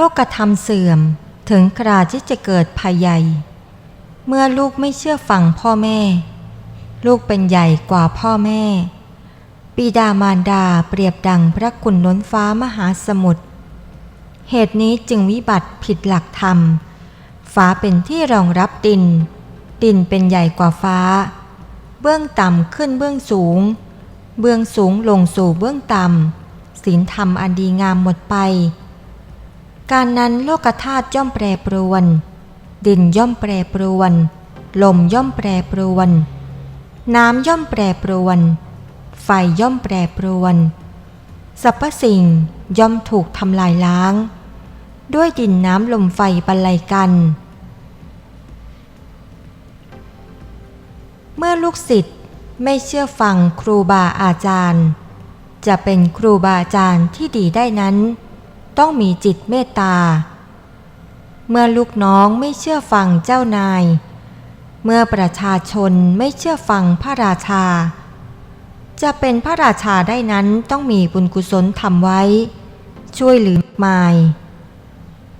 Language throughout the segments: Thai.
โลกธรรมเสื่อมถึงคราที่จะเกิดภัยใหญ่ เมื่อลูกไม่เชื่อฟังพ่อแม่ ลูกเป็นใหญ่กว่าพ่อแม่ปิดามารดาเปรียบดังพระคุณล้นฟ้ามหาสมุทรเหตุนี้จึงวิบัติผิดหลักธรรม ฟ้าเป็นที่รองรับดิน ดินเป็นใหญ่กว่าฟ้า เบื้องต่ำขึ้นเบื้องสูง เบื้องสูงลงสู่เบื้องต่ำศีลธรรมอันดีงามหมดไป การนั้นโลกธาตุย่อมแปรปรวน ดินย่อมแปรปรวน ลมย่อมแปรปรวน น้ำย่อมแปรปรวน ไฟย่อมแปรปรวนสรรพสิ่งย่อมถูกทำลายล้าง ด้วยดินน้ำลมไฟบรรลัยกัน เมื่อลูกศิษย์ไม่เชื่อฟังครูบาอาจารย์ จะเป็นครูบาอาจารย์ที่ดีได้นั้น ต้องมีจิตเมตตา เมื่อลูกน้องไม่เชื่อฟังเจ้านาย เมื่อประชาชนไม่เชื่อฟังพระราชา จะเป็นพระราชาได้นั้นต้องมีบุญกุศลทำไว้ ช่วยเหลือมาย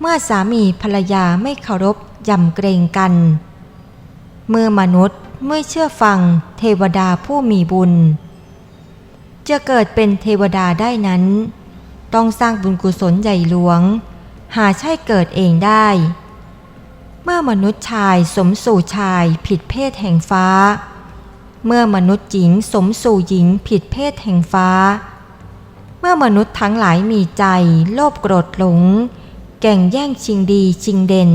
เมื่อสามีภรรยาไม่เคารพยำเกรงกัน เมื่อมนุษย์ไม่เชื่อฟังเทวดาผู้มีบุญ จะเกิดเป็นเทวดาได้นั้น ต้องสร้างบุญกุศลใหญ่หลวง หาใช่เกิดเองได้ เมื่อมนุษย์ชายสมสู่ชายผิดเพศแห่งฟ้า เมื่อมนุษย์หญิงสมสู่หญิงผิดเพศแห่งฟ้า เมื่อมนุษย์ทั้งหลายมีใจ โลภโกรธหลง แก่งแย่งชิงดีชิงเด่น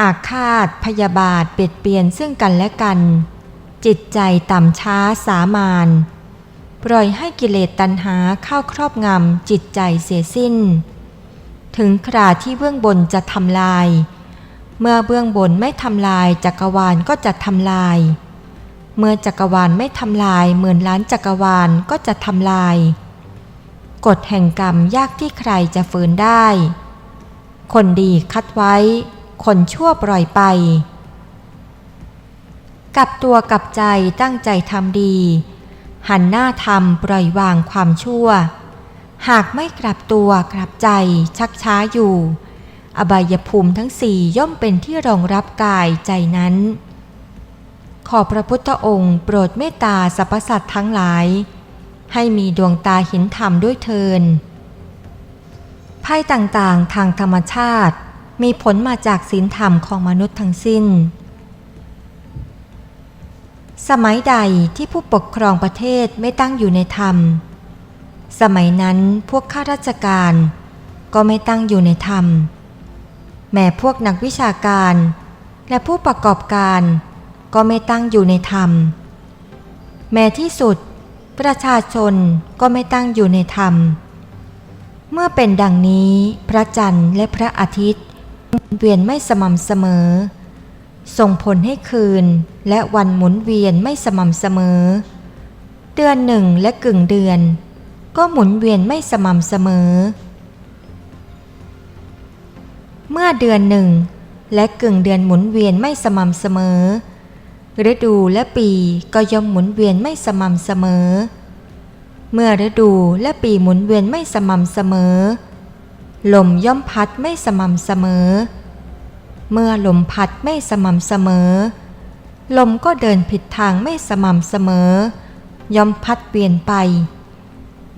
อาฆาตพยาบาทเบียดเบียนซึ่งกันและกัน จิตใจต่ำช้าสามาน ปล่อยให้กิเลสตัณหาเข้าครอบงำจิตใจเสียสิ้น ถึงคราที่เบื้องบนจะทำลาย เมื่อเบื้องบนไม่ทำลายจักรวาลก็จะทำลาย เมื่อจักรวาลไม่ทำลายหมื่นล้านจักรวาลก็จะทำลาย กฎแห่งกรรมยากที่ใครจะฝืนได้ คนดีคัดไว้ คนชั่วปล่อยไปกลับตัวกลับใจตั้งใจทำดี หันหน้าทำปล่อยวางความชั่ว หากไม่กลับตัวกลับใจชักช้าอยู่ อบายภูมิทั้งสี่ย่อมเป็นที่รองรับกายใจนั้น ขอพระพุทธองค์โปรดเมตตาสรรพสัตว์ทั้งหลาย ให้มีดวงตาเห็นธรรมด้วยเทินภัยต่างๆทางธรรมชาติ มีผลมาจากศีลธรรมของมนุษย์ทั้งสิ้น สมัยใดที่ผู้ปกครองประเทศไม่ตั้งอยู่ในธรรม สมัยนั้นพวกข้าราชการ ก็ไม่ตั้งอยู่ในธรรม แม้พวกนักวิชาการ และผู้ประกอบการก็ไม่ตั้งอยู่ในธรรม แม้ที่สุด ประชาชนก็ไม่ตั้งอยู่ในธรรม เมื่อเป็นดังนี้พระจันทร์และพระอาทิตย์เวียนไม่สม่ำเสมอ ส่งผลให้คืนและวันหมุนเวียนไม่สม่ำเสมอ เดือนหนึ่งและกึ่งเดือน ก็หมุนเวียนไม่สม่ำเสมอ เมื่อเดือนหนึ่งและกึ่งเดือนหมุนเวียนไม่สม่ำเสมอ ฤดูและปีก็ย่อมหมุนเวียนไม่สม่ำเสมอ เมื่อฤดูและปีหมุนเวียนไม่สม่ำเสมอ ลมย่อมพัดไม่สม่ำเสมอ เมื่อลมพัดไม่สม่ำเสมอ ลมก็เดินผิดทางไม่สม่ำเสมอ ย่อมพัดเปลี่ยนไป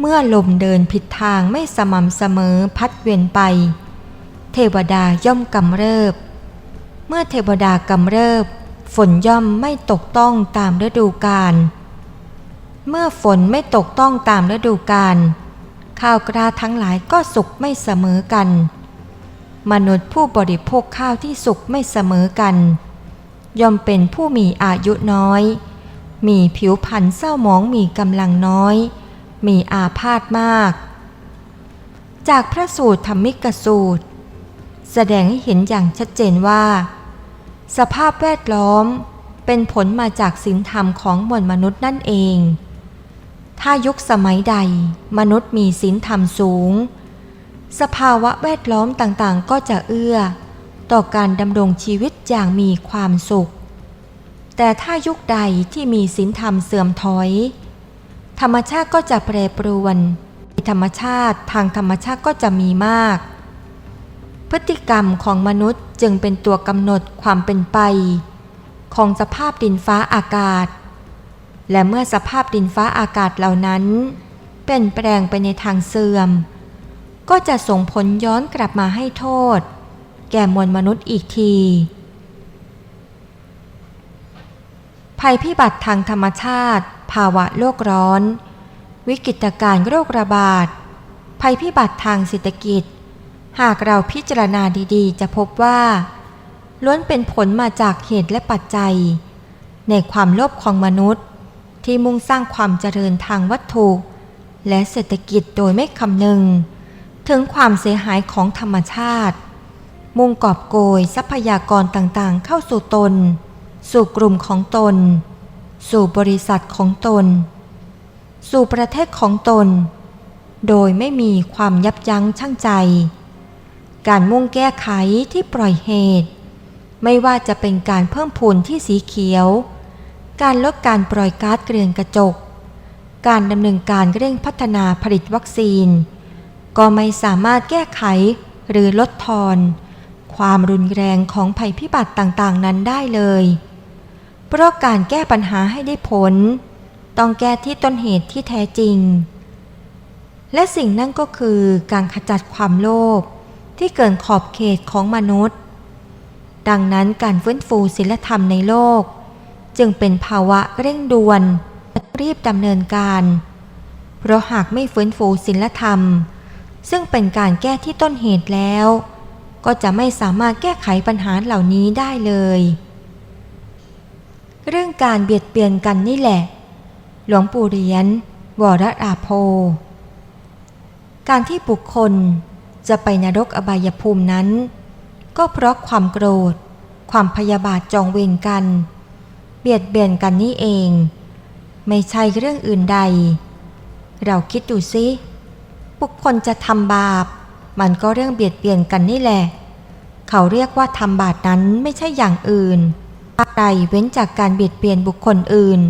เมื่อลมเดินผิดทางไม่สม่ำเสมอพัดเวียนไป เทวดาย่อมกำเริบ เมื่อเทวดากำเริบ ฝนย่อมไม่ตกต้องตามฤดูกาล เมื่อฝนไม่ตกต้องตามฤดูกาลข้าวกล้าทั้งหลายก็สุกไม่เสมอกัน มนุษย์ผู้บริโภคข้าวที่สุกไม่เสมอกัน ย่อมเป็นผู้มีอายุน้อย มีผิวพรรณเศร้าหมองมีกำลังน้อย มีอาพาธมาก จากพระสูตรธรรมิกสูตร แสดงให้เห็นอย่างชัดเจนว่า สภาพแวดล้อมเป็นผลมาจากศีลธรรมของมวลมนุษย์นั่นเอง ถ้ายุคสมัยใดมนุษย์มีศีลธรรมสูง สภาวะแวดล้อมต่างๆ ก็จะเอื้อ ต่อการดำรงชีวิตอย่างมีความสุข แต่ถ้ายุคใดที่มีศีลธรรมเสื่อมถอย ธรรมชาติก็จะแปรปรวน ธรรมชาติทางธรรมชาติก็จะมีมาก พฤติกรรมของมนุษย์จึงเป็นตัวกำหนดความเป็นไป ของสภาพดินฟ้าอากาศ และเมื่อสภาพดินฟ้าอากาศเหล่านั้น เปลี่ยนแปลงไปในทางเสื่อม ก็จะส่งผลย้อนกลับมาให้โทษ แก่มวลมนุษย์อีกที ภัยพิบัติทางธรรมชาติ ภาวะโลกร้อน วิกฤตการณ์โรคระบาด ภัยพิบัติทางเศรษฐกิจ หากเราพิจารณาดีๆ จะพบว่า ล้วนเป็นผลมาจากเหตุและปัจจัย ในความโลภของมนุษย์ ที่มุ่งสร้างความเจริญทางวัตถุ และเศรษฐกิจโดยไม่คำนึง ถึงความเสียหายของธรรมชาติ มุ่งกอบโกยทรัพยากรต่างๆ เข้าสู่ตน สู่กลุ่มของตน สู่บริษัทของตน สู่ประเทศของตน โดยไม่มีความยับยั้งชั่งใจ การมุ่งแก้ไขที่ปล่อยเหตุ ไม่ว่าจะเป็นการเพิ่มพูนที่สีเขียว การลดการปล่อยก๊าซเรือนกระจก การดำเนินการเร่งพัฒนาผลิตวัคซีน ก็ไม่สามารถแก้ไขหรือลดทอน ความรุนแรงของภัยพิบัติต่างๆ นั้นได้เลย เพราะการแก้ปัญหาให้ได้ผล ต้องแก้ที่ต้นเหตุที่แท้จริง และสิ่งนั่นก็คือการขจัดความโลภที่เกินขอบเขตของมนุษย์ ดังนั้นการฟื้นฟูศีลธรรมในโลก จึงเป็นภาวะเร่งด่วนรีบดำเนินการ เพราะหากไม่ฟื้นฟูศีลธรรม ซึ่งเป็นการแก้ที่ต้นเหตุแล้ว ก็จะไม่สามารถแก้ไขปัญหาเหล่านี้ได้เลย เรื่องการเบียดเบียนกันนี่แหละ หลวงปู่เรียญวรอาโพ การที่บุคคลจะไปนรกอบายภูมินั้น ก็เพราะความโกรธ ความพยาบาทจองเวรกัน เบียดเบียนกันนี่เอง ไม่ใช่เรื่องอื่นใด เราคิดดูสิ บุคคลจะทำบาป มันก็เรื่องเบียดเบียนกันนี่แหละ เขาเรียกว่าทำบาปนั้นไม่ใช่อย่างอื่นอะไรเว้นจากการเบียดเบียนบุคคลอื่น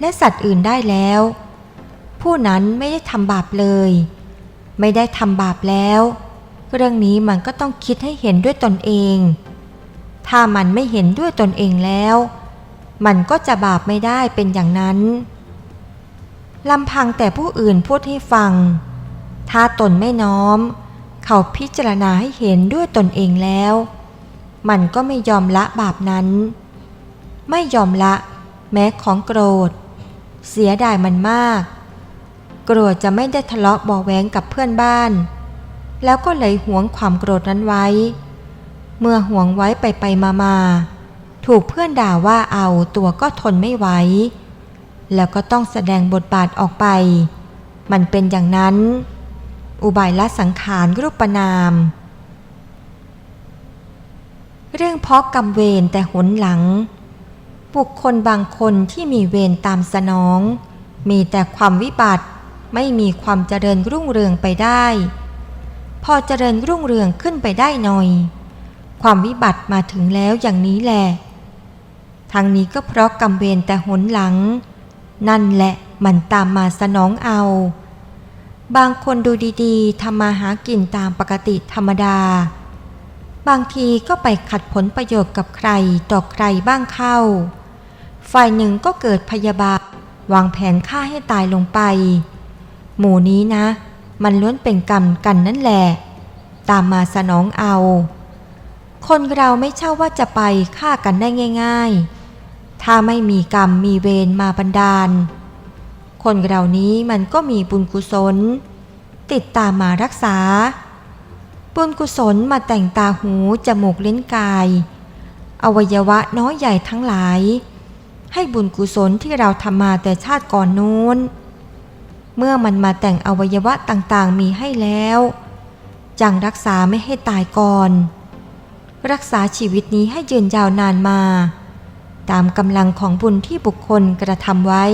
และสัตว์อื่นได้แล้ว ผู้นั้นไม่ได้ทำบาปเลย ไม่ได้ทำบาปแล้ว เรื่องนี้มันก็ต้องคิดให้เห็นด้วยตนเอง ถ้ามันไม่เห็นด้วยตนเองแล้ว มันก็จะบาปไม่ได้เป็นอย่างนั้นลำพังแต่ผู้อื่นพูดให้ฟัง ถ้าตนไม่น้อม เขาพิจารณาให้เห็นด้วยตนเองแล้ว มันก็ไม่ยอมละบาปนั้น ไม่ยอมละแม้ของโกรธ เสียดายมันมากโกรธจะไม่ได้ทะเลาะบาะแวงกับเพื่อนบ้าน แล้วก็เลยหวงความโกรธนั้นไว้ เมื่อหวงไว้ไปไปมามาถูกเพื่อนด่าว่าเอาตัวก็ทนไม่ไหวแล้วก็ต้องแสดงบทบาทออกไป มันเป็นอย่างนั้น อุบายละสังขารรูปนาม เรื่องเพาะกรรมเวรแต่หนหลัง บุคคลบางคนที่มีเวรตามสนอง มีแต่ความวิบัติไม่มีความเจริญรุ่งเรืองไปได้ พอเจริญรุ่งเรืองขึ้นไปได้หน่อย ความวิบัติมาถึงแล้วอย่างนี้แหละทางนี้ก็เพราะกรรมเวรแต่หนหลัง นั่นแหละมันตามมาสนองเอา บางคนดูดีๆทำมาหากินตามปกติธรรมดา บางทีก็ไปขัดผลประโยชน์กับใครต่อใครบ้างเข้า ฝ่ายหนึ่งก็เกิดพยาบาทวางแผนฆ่าให้ตายลงไป หมู่นี้นะ มันล้วนเป็นกรรมกันนั่นแหละ ตามมาสนองเอา คนเราไม่เช่าว่าจะไปฆ่ากันได้ง่าย ๆ ถ้าไม่มีกรรมมีเวรมาบันดาล คนเรานี้มันก็มีบุญกุศล ติดตามมารักษา บุญกุศลมาแต่งตาหูจมูกเลิ้นกาย อวัยวะน้อยใหญ่ทั้งหลาย ให้บุญกุศลที่เราทำมาแต่ชาติก่อนนู้น เมื่อมันมาแต่งอวัยวะต่างๆมีให้แล้วจังรักษาไม่ให้ตายก่อน รักษาชีวิตนี้ให้ยืนยาวนานมา ตามกำลังของบุญที่บุคคลกระทำไว้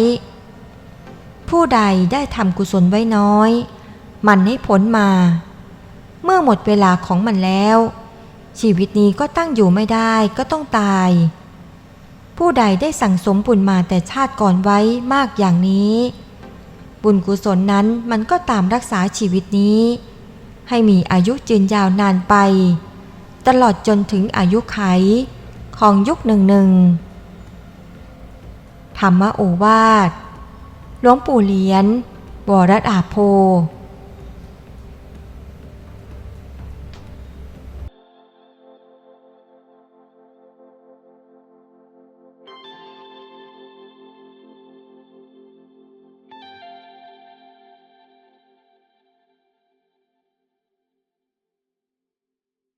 ผู้ใดได้ทำกุศลไว้น้อย มันให้ผลมา เมื่อหมดเวลาของมันแล้ว ชีวิตนี้ก็ตั้งอยู่ไม่ได้ก็ต้องตาย ผู้ใดได้สั่งสมบุญมาแต่ชาติก่อนไว้มากอย่างนี้ บุญกุศลนั้นมันก็ตามรักษาชีวิตนี้ ให้มีอายุยืนยาวนานไป ตลอดจนถึงอายุไขของยุคหนึ่งหนึ่งธรรมโอวาท หลวงปู่เลี้ยนวรอาโพ